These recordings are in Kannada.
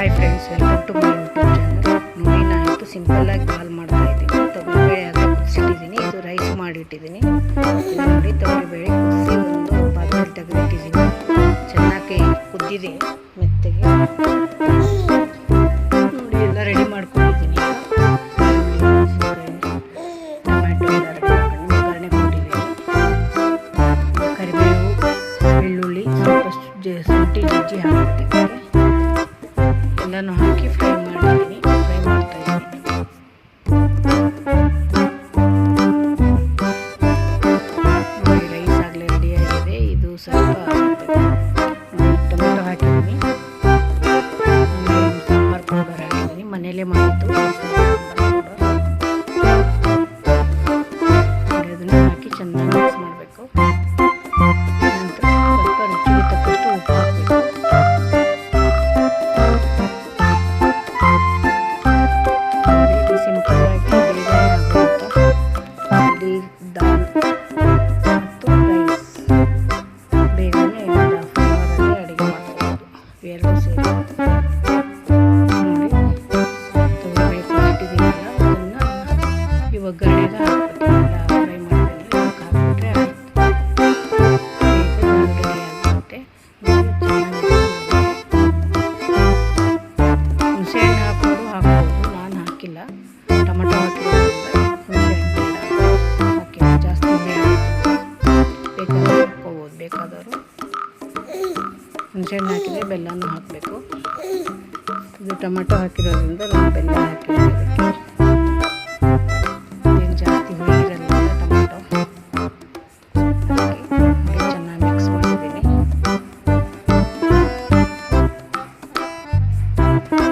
Hi friends welcome to my YouTube channel ನೋಡಿ, ನಾನು ಇವತ್ತು ಸಿಂಪಲ್ಲಾಗಿ ಕಾಲ್ ಮಾಡ್ತಾ ಇದ್ದೀನಿ. ತೊಗರಿಬೇಳೆ ಎಲ್ಲ ಕುದಿಸಿಟ್ಟಿದ್ದೀನಿ. ಇದು ರೈಸ್ ಮಾಡಿಟ್ಟಿದ್ದೀನಿ. ನೋಡಿ, ತೊಗರಿಬೇಳೆ ಕುದಿಸಿ ಒಂದು ಪಾತ್ರೆ ತೆಗೆದಿಟ್ಟಿದ್ದೀನಿ. ಚೆನ್ನಾಗಿ ಕುದ್ದಿದೆ ಮೆತ್ತಗೆ. ಎಲ್ಲನೂ ಹಾಕಿ ಫ್ರೈ ಬೇಕಾದವರು ಹುಣಸೆಹಣ್ಣು ಹಾಕಿದರೆ ಬೆಲ್ಲನೂ ಹಾಕಬೇಕು. ಇದು ಟೊಮೆಟೊ ಹಾಕಿರೋದ್ರಿಂದ ನಾನು ಬೆಲ್ಲ ಹಾಕಿದ್ದೀವಿ ಏನು ಜಾಸ್ತಿ ಚೆನ್ನಾಗಿ ಮಿಕ್ಸ್ ಮಾಡಿದ್ದೀನಿ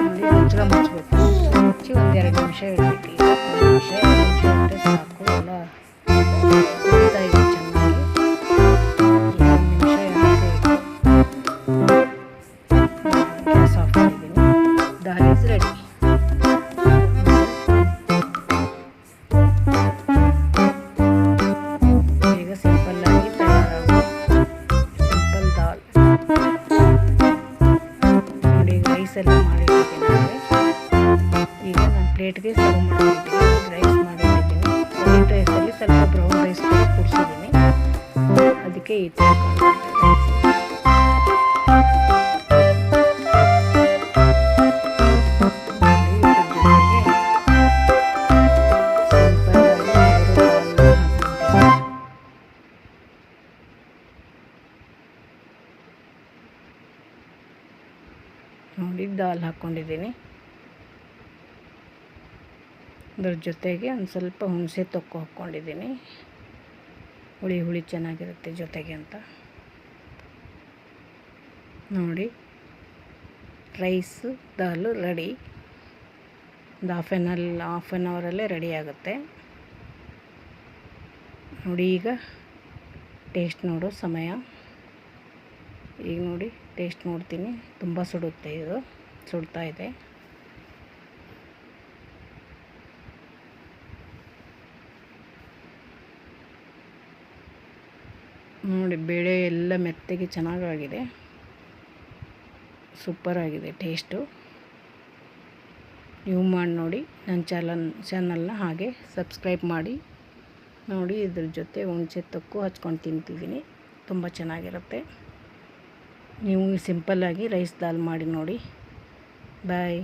ನೋಡಿ ಮುಚ್ಚಳ ಮುಚ್ಚಬೇಕು ಮುಚ್ಚಿ ಒಂದೆರಡು ನಿಮಿಷ ಇಡಬೇಕು ನಿಮಿಷ ಸಾಕು, ಎಲ್ಲ ರೆಡಿ ಈಗ ಸಿಂಪಲ್ ದಾಲ್ ರೈಸ್ ಎಲ್ಲ ಮಾಡಿಟ್ಟಿದ್ದೀನಿ ಈಗ ನಾನು ಪ್ಲೇಟ್ಗೆ ಸರ್ವ್ ಮಾಡಿದ್ದೀನಿ ರೈಸ್ ಮಾಡಿಟ್ಟಿದ್ದೀನಿ ರೈಸಲ್ಲಿ ಸ್ವಲ್ಪ ಬ್ರೌನ್ ರೈಸ್ ಕೂಡ ಕುಡಿಸಿದ್ದೀನಿ ಅದಕ್ಕೆ ಈ ಥರ ಕಾಣಿಸುತ್ತೆ ನೋಡಿ ದಾಲ್ ಹಾಕ್ಕೊಂಡಿದ್ದೀನಿ. ಅದ್ರ ಜೊತೆಗೆ ಒಂದು ಸ್ವಲ್ಪ ಹುಣಸೆ ತೊಕ್ಕು ಹಾಕ್ಕೊಂಡಿದ್ದೀನಿ. ಹುಳಿ ಹುಳಿ ಚೆನ್ನಾಗಿರುತ್ತೆ ಜೊತೆಗೆ ಅಂತ. ನೋಡಿ, ರೈಸು, ದಾಲು ರೆಡಿ. ಒಂದು ಹಾಫ್ ಆನ್ ಅಲ್ಲಿ ಹಾಫ್ ಆನ್ ಅವರಲ್ಲೇ ರೆಡಿ ಆಗುತ್ತೆ. ನೋಡಿ ಈಗ ಟೇಸ್ಟ್ ನೋಡೋ ಸಮಯ. ಈಗ ನೋಡಿ ಟೇಸ್ಟ್ ನೋಡ್ತೀನಿ. ತುಂಬ ಸುಡುತ್ತೆ ಇದು. ಸುಡ್ತಾ ಇದೆ. ನೋಡಿ, ಬೇಳೆ ಎಲ್ಲ ಮೆತ್ತಗೆ ಚೆನ್ನಾಗಾಗಿದೆ. ಸೂಪರ್ ಆಗಿದೆ ಟೇಸ್ಟು ನೀವು ಮಾಡಿ ನೋಡಿ, ನನ್ನ ಚಾನಲ್ ಚಾನಲ್ನ ಹಾಗೆ ಸಬ್ಸ್ಕ್ರೈಬ್ ಮಾಡಿ. ನೋಡಿ, ಇದ್ರ ಜೊತೆ ಹುಣಸೆ ತೊಕ್ಕು ಹಚ್ಕೊಂಡು ತಿಂತಿದ್ದೀನಿ. ತುಂಬ ಚೆನ್ನಾಗಿರುತ್ತೆ. ನೀವು ಸಿಂಪಲ್ಲಾಗಿ ರೈಸ್ ದಾಲ್ ಮಾಡಿ ನೋಡಿ. ಬಾಯ್.